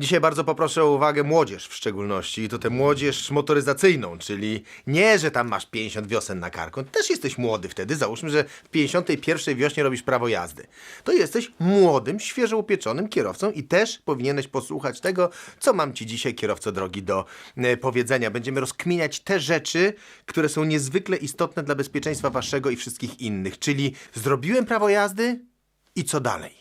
Dzisiaj bardzo poproszę o uwagę młodzież w szczególności i to tę młodzież motoryzacyjną, czyli nie, że tam masz 50 wiosen na karku. Też jesteś młody wtedy, załóżmy, że w 51 wiośnie robisz prawo jazdy. To jesteś młodym, świeżo upieczonym kierowcą i też powinieneś posłuchać tego, co mam ci dzisiaj, kierowco drogi, do e, powiedzenia. Będziemy rozkminiać te rzeczy, które są niezwykle istotne dla bezpieczeństwa waszego i wszystkich innych, czyli zrobiłem prawo jazdy i co dalej?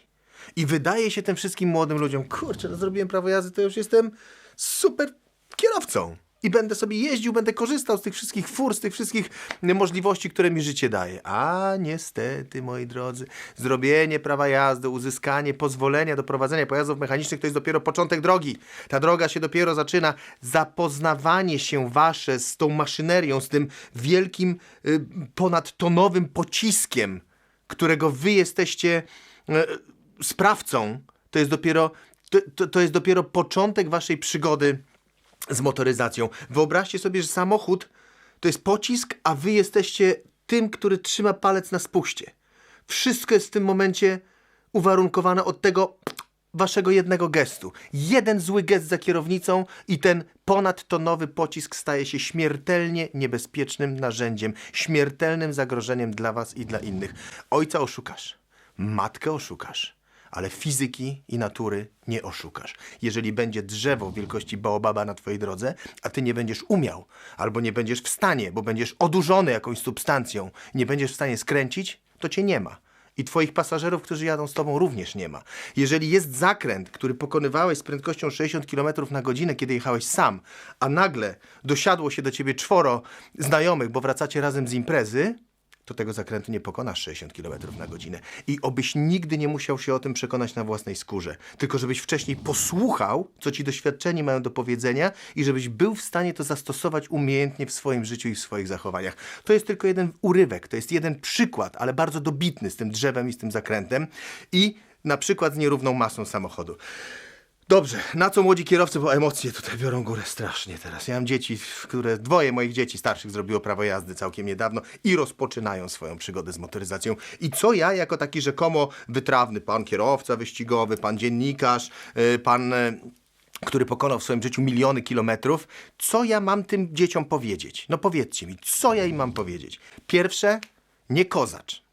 I wydaje się tym wszystkim młodym ludziom, kurczę, no zrobiłem prawo jazdy, to już jestem super kierowcą. I będę sobie jeździł, będę korzystał z tych wszystkich fur, z tych wszystkich możliwości, które mi życie daje. A niestety, moi drodzy, zrobienie prawa jazdy, uzyskanie pozwolenia do prowadzenia pojazdów mechanicznych to jest dopiero początek drogi. Ta droga się dopiero zaczyna. Zapoznawanie się wasze z tą maszynerią, z tym wielkim, y, ponadtonowym pociskiem, którego wy jesteście y, sprawcą, to jest dopiero, to, to, jest dopiero początek waszej przygody z motoryzacją. Wyobraźcie sobie, że samochód to jest pocisk, a wy jesteście tym, który trzyma palec na spuście. Wszystko jest w tym momencie uwarunkowane od tego waszego jednego gestu. Jeden zły gest za kierownicą i ten ponadtonowy pocisk staje się śmiertelnie niebezpiecznym narzędziem, śmiertelnym zagrożeniem dla was i dla innych. Ojca oszukasz, matkę oszukasz ale fizyki i natury nie oszukasz. Jeżeli będzie drzewo wielkości baobaba na twojej drodze, a ty nie będziesz umiał, albo nie będziesz w stanie, bo będziesz odurzony jakąś substancją, nie będziesz w stanie skręcić, to cię nie ma. I twoich pasażerów, którzy jadą z tobą, również nie ma. Jeżeli jest zakręt, który pokonywałeś z prędkością 60 km na godzinę, kiedy jechałeś sam, a nagle dosiadło się do ciebie czworo znajomych, bo wracacie razem z imprezy, to tego zakrętu nie pokonasz 60 km na godzinę. I obyś nigdy nie musiał się o tym przekonać na własnej skórze. Tylko żebyś wcześniej posłuchał, co ci doświadczeni mają do powiedzenia i żebyś był w stanie to zastosować umiejętnie w swoim życiu i w swoich zachowaniach. To jest tylko jeden urywek, to jest jeden przykład, ale bardzo dobitny z tym drzewem i z tym zakrętem i na przykład z nierówną masą samochodu. Dobrze, na co młodzi kierowcy, bo emocje tutaj biorą górę strasznie teraz. Ja mam dzieci, które dwoje moich dzieci starszych zrobiło prawo jazdy całkiem niedawno i rozpoczynają swoją przygodę z motoryzacją. I co ja, jako taki rzekomo wytrawny pan kierowca wyścigowy, pan dziennikarz, yy, pan. Yy, który pokonał w swoim życiu miliony kilometrów, co ja mam tym dzieciom powiedzieć? No powiedzcie mi, co ja im mam powiedzieć? Pierwsze, nie kozacz.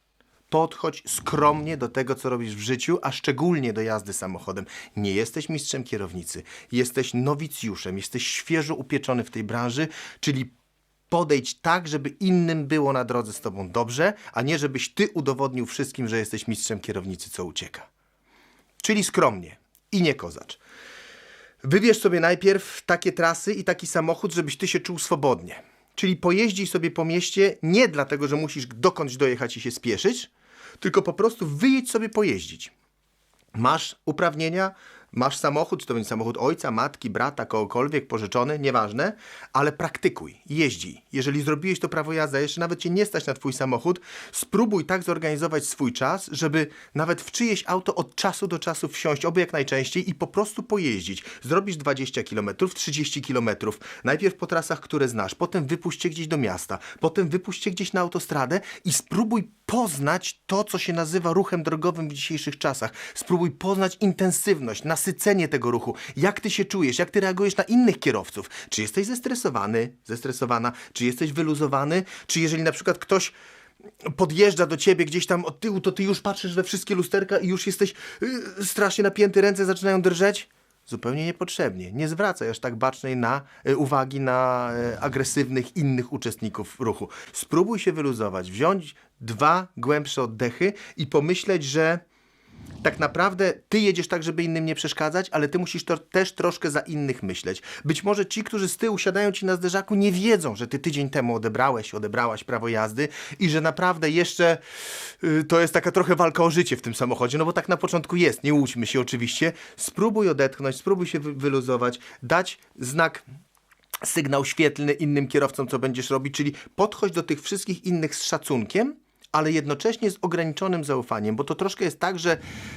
Podchodź skromnie do tego, co robisz w życiu, a szczególnie do jazdy samochodem. Nie jesteś mistrzem kierownicy, jesteś nowicjuszem, jesteś świeżo upieczony w tej branży, czyli podejdź tak, żeby innym było na drodze z tobą dobrze, a nie żebyś ty udowodnił wszystkim, że jesteś mistrzem kierownicy, co ucieka. Czyli skromnie i nie kozacz. Wybierz sobie najpierw takie trasy i taki samochód, żebyś ty się czuł swobodnie. Czyli pojeździć sobie po mieście nie dlatego, że musisz dokądś dojechać i się spieszyć, tylko po prostu wyjedź sobie pojeździć. Masz uprawnienia, masz samochód, to będzie samochód ojca, matki, brata, kogokolwiek, pożyczony, nieważne, ale praktykuj, jeździ. Jeżeli zrobiłeś to prawo jazdy, jeszcze nawet cię nie stać na twój samochód, spróbuj tak zorganizować swój czas, żeby nawet w czyjeś auto od czasu do czasu wsiąść, oby jak najczęściej i po prostu pojeździć. Zrobisz 20 km, 30 km, najpierw po trasach, które znasz, potem wypuść się gdzieś do miasta, potem wypuść się gdzieś na autostradę i spróbuj poznać to, co się nazywa ruchem drogowym w dzisiejszych czasach. Spróbuj poznać intensywność, nasycenie tego ruchu. Jak ty się czujesz, jak ty reagujesz na innych kierowców. Czy jesteś zestresowany, zestresowana, czy jesteś wyluzowany, czy jeżeli na przykład ktoś podjeżdża do ciebie gdzieś tam od tyłu, to ty już patrzysz we wszystkie lusterka i już jesteś yy, strasznie napięty, ręce zaczynają drżeć? Zupełnie niepotrzebnie. Nie zwracaj aż tak bacznej na, y, uwagi na y, agresywnych innych uczestników ruchu. Spróbuj się wyluzować, wziąć dwa głębsze oddechy i pomyśleć, że tak naprawdę ty jedziesz tak, żeby innym nie przeszkadzać, ale ty musisz to też troszkę za innych myśleć. Być może ci, którzy z tyłu siadają ci na zderzaku, nie wiedzą, że ty tydzień temu odebrałeś, odebrałaś prawo jazdy i że naprawdę jeszcze y, to jest taka trochę walka o życie w tym samochodzie, no bo tak na początku jest, nie łudźmy się oczywiście. Spróbuj odetchnąć, spróbuj się wy wyluzować, dać znak sygnał świetlny innym kierowcom, co będziesz robić, czyli podchodź do tych wszystkich innych z szacunkiem, ale jednocześnie z ograniczonym zaufaniem, bo to troszkę jest tak, że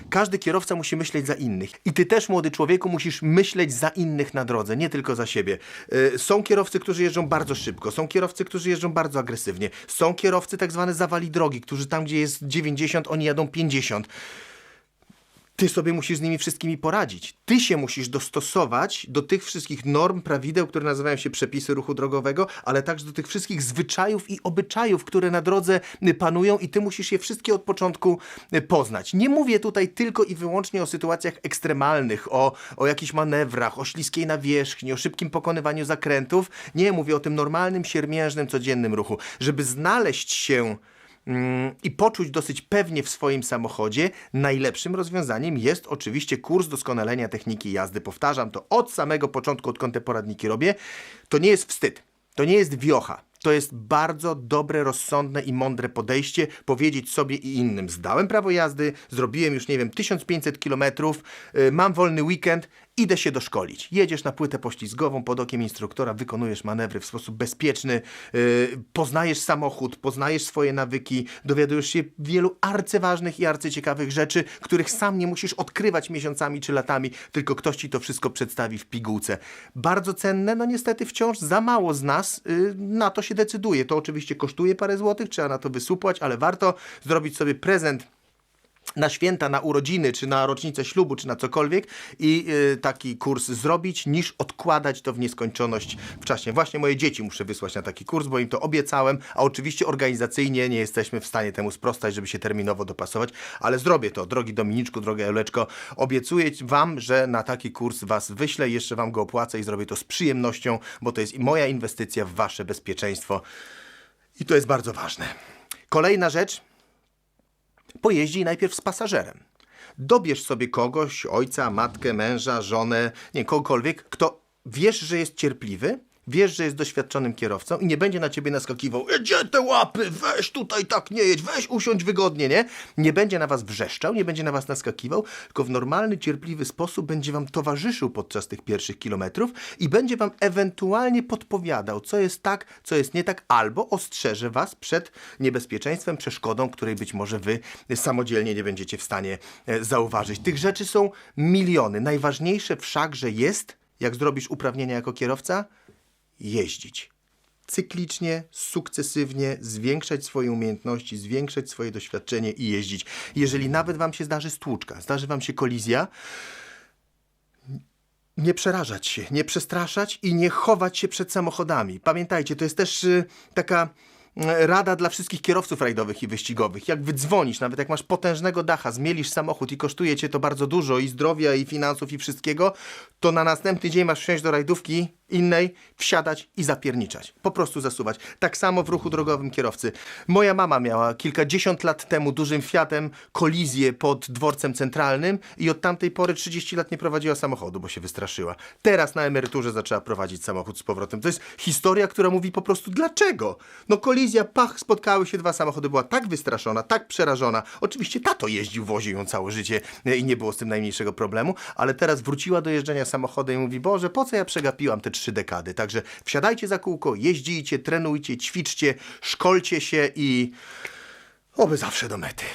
każdy kierowca musi myśleć za innych. I ty też, młody człowieku, musisz myśleć za innych na drodze, nie tylko za siebie. Yy, są kierowcy, którzy jeżdżą bardzo szybko, są kierowcy, którzy jeżdżą bardzo agresywnie, są kierowcy tak zwane zawali drogi, którzy tam, gdzie jest 90, oni jadą 50 ty sobie musisz z nimi wszystkimi poradzić. Ty się musisz dostosować do tych wszystkich norm, prawideł, które nazywają się przepisy ruchu drogowego, ale także do tych wszystkich zwyczajów i obyczajów, które na drodze y, panują i ty musisz je wszystkie od początku y, poznać. Nie mówię tutaj tylko i wyłącznie o sytuacjach ekstremalnych, o, o jakichś manewrach, o śliskiej nawierzchni, o szybkim pokonywaniu zakrętów. Nie, mówię o tym normalnym, siermiężnym, codziennym ruchu. Żeby znaleźć się i poczuć dosyć pewnie w swoim samochodzie, najlepszym rozwiązaniem jest oczywiście kurs doskonalenia techniki jazdy. Powtarzam to od samego początku, odkąd te poradniki robię. To nie jest wstyd, to nie jest wiocha. To jest bardzo dobre, rozsądne i mądre podejście powiedzieć sobie i innym. Zdałem prawo jazdy, zrobiłem już, nie wiem, 1500 kilometrów, y, mam wolny weekend, idę się doszkolić. Jedziesz na płytę poślizgową pod okiem instruktora, wykonujesz manewry w sposób bezpieczny, y, poznajesz samochód, poznajesz swoje nawyki, dowiadujesz się wielu arcyważnych i arcyciekawych rzeczy, których sam nie musisz odkrywać miesiącami czy latami, tylko ktoś ci to wszystko przedstawi w pigułce. Bardzo cenne, no niestety wciąż za mało z nas y, na to się decyduje. To oczywiście kosztuje parę złotych, trzeba na to wysupłać, ale warto zrobić sobie prezent na święta, na urodziny, czy na rocznicę ślubu, czy na cokolwiek i y, taki kurs zrobić, niż odkładać to w nieskończoność w czasie. Właśnie moje dzieci muszę wysłać na taki kurs, bo im to obiecałem, a oczywiście organizacyjnie nie jesteśmy w stanie temu sprostać, żeby się terminowo dopasować, ale zrobię to, drogi Dominiczku, droga Juleczko, obiecuję wam, że na taki kurs was wyślę, jeszcze wam go opłacę i zrobię to z przyjemnością, bo to jest moja inwestycja w wasze bezpieczeństwo i to jest bardzo ważne. Kolejna rzecz, pojeździ najpierw z pasażerem. Dobierz sobie kogoś, ojca, matkę, męża, żonę, nie, kogokolwiek, kto wiesz, że jest cierpliwy, wiesz, że jest doświadczonym kierowcą i nie będzie na ciebie naskakiwał, gdzie te łapy, weź tutaj tak nie jedź, weź usiądź wygodnie, nie? Nie będzie na was wrzeszczał, nie będzie na was naskakiwał, tylko w normalny, cierpliwy sposób będzie wam towarzyszył podczas tych pierwszych kilometrów i będzie wam ewentualnie podpowiadał, co jest tak, co jest nie tak, albo ostrzeże was przed niebezpieczeństwem, przeszkodą, której być może wy samodzielnie nie będziecie w stanie e, zauważyć. Tych rzeczy są miliony. Najważniejsze wszakże jest, jak zrobisz uprawnienia jako kierowca, jeździć. Cyklicznie, sukcesywnie zwiększać swoje umiejętności, zwiększać swoje doświadczenie i jeździć. Jeżeli nawet Wam się zdarzy stłuczka, zdarzy Wam się kolizja, nie przerażać się, nie przestraszać i nie chować się przed samochodami. Pamiętajcie, to jest też y, taka rada dla wszystkich kierowców rajdowych i wyścigowych. Jak wydzwonisz, nawet jak masz potężnego dacha, zmielisz samochód i kosztuje cię to bardzo dużo i zdrowia, i finansów, i wszystkiego, to na następny dzień masz wsiąść do rajdówki innej, wsiadać i zapierniczać. Po prostu zasuwać. Tak samo w ruchu drogowym kierowcy. Moja mama miała kilkadziesiąt lat temu dużym Fiatem kolizję pod dworcem centralnym i od tamtej pory 30 lat nie prowadziła samochodu, bo się wystraszyła. Teraz na emeryturze zaczęła prowadzić samochód z powrotem. To jest historia, która mówi po prostu dlaczego. No kolizja, pach, spotkały się dwa samochody, była tak wystraszona, tak przerażona. Oczywiście tato jeździł, woził ją całe życie i nie było z tym najmniejszego problemu, ale teraz wróciła do jeżdżenia samochodem i mówi, Boże, po co ja przegapiłam te trzy dekady? Także wsiadajcie za kółko, jeździcie, trenujcie, ćwiczcie, szkolcie się i oby zawsze do mety.